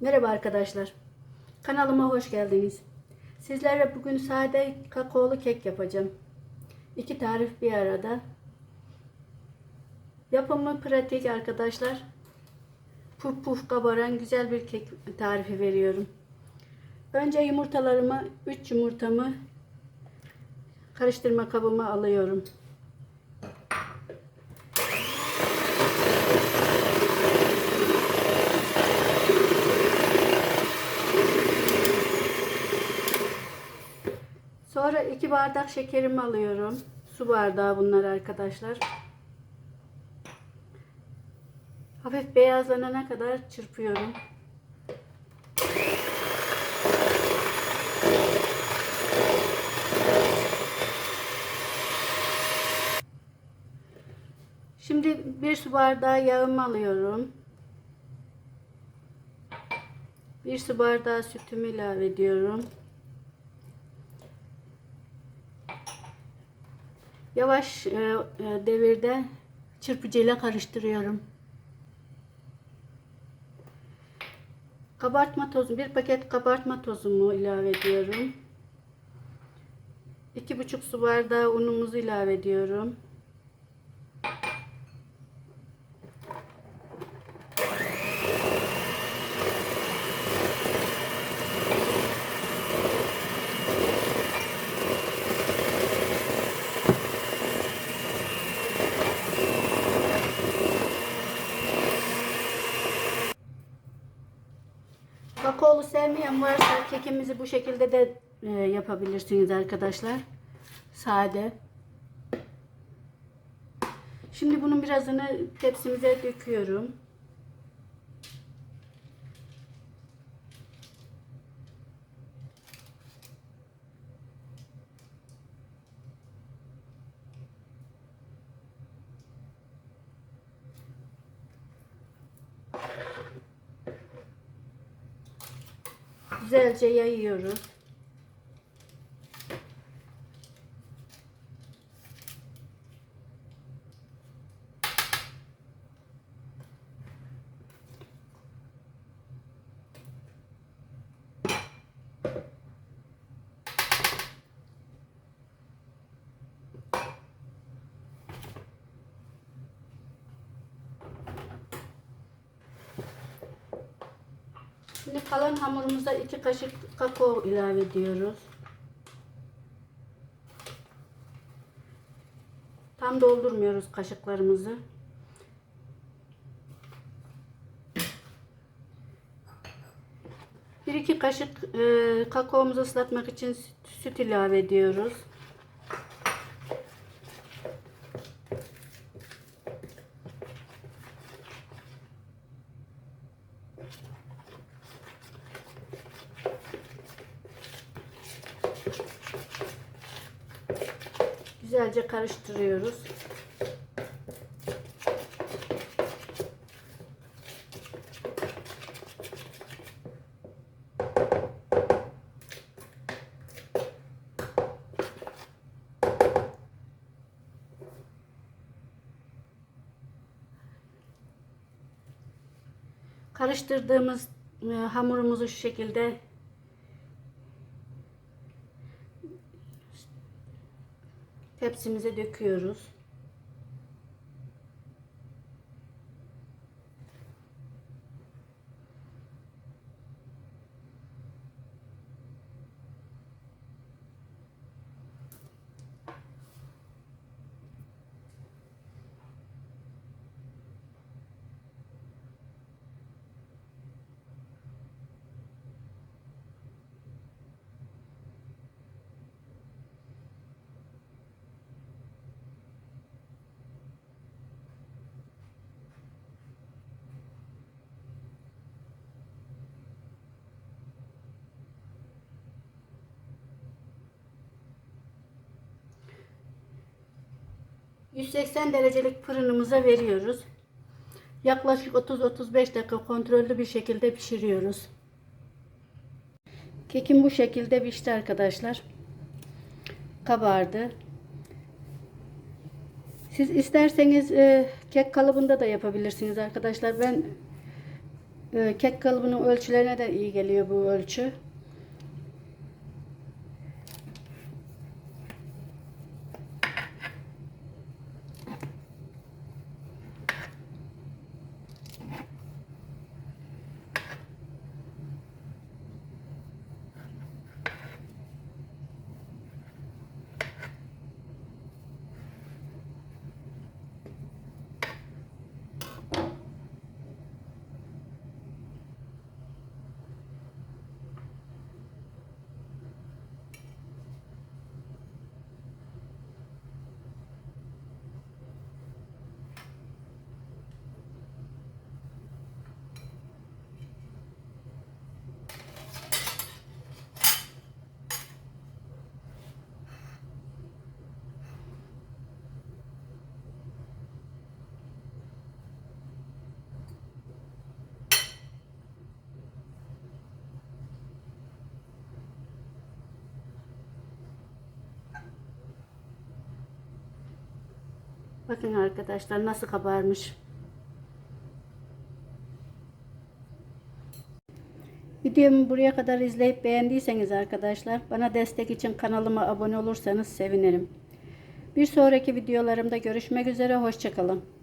Merhaba arkadaşlar. Kanalıma hoş geldiniz. Sizlerle bugün sade kakaolu kek yapacağım. İki tarif bir arada. Yapımı pratik arkadaşlar. Puf puf kabaran güzel bir kek tarifi veriyorum. Önce yumurtalarımı, 3 yumurtamı karıştırma kabıma alıyorum. 2 bardak şekerimi alıyorum. Su bardağı bunlar arkadaşlar. Hafif beyazlanana kadar çırpıyorum. Şimdi bir su bardağı yağımı alıyorum. Bir su bardağı sütümü ilave ediyorum. Yavaş e, e, devirde çırpıcıyla karıştırıyorum. Kabartma tozu, bir paket kabartma tozumu ilave ediyorum. İki buçuk su bardağı unumuzu ilave ediyorum. Kakaolu sevmeyen varsa kekimizi bu şekilde de e, yapabilirsiniz arkadaşlar. Sade. Şimdi bunun birazını tepsimize döküyorum. Güzelce yayıyoruz. Şimdi kalan hamurumuza iki kaşık kakao ilave ediyoruz. Tam doldurmuyoruz kaşıklarımızı. Bir iki kaşık e, kakaomuzu ıslatmak için süt, süt ilave ediyoruz. Güzelce karıştırıyoruz. Karıştırdığımız e, hamurumuzu şu şekilde tepsimize döküyoruz. ...180 derecelik fırınımıza veriyoruz. Yaklaşık 30-35 dakika kontrollü bir şekilde pişiriyoruz. Kekim bu şekilde pişti arkadaşlar. Kabardı. Siz isterseniz e, kek kalıbında da yapabilirsiniz arkadaşlar. Ben Ee, kek kalıbının ölçülerine de iyi geliyor bu ölçü. Bakın arkadaşlar nasıl kabarmış. Videomu buraya kadar izleyip beğendiyseniz arkadaşlar bana destek için kanalıma abone olursanız sevinirim. Bir sonraki videolarımda görüşmek üzere hoşçakalın.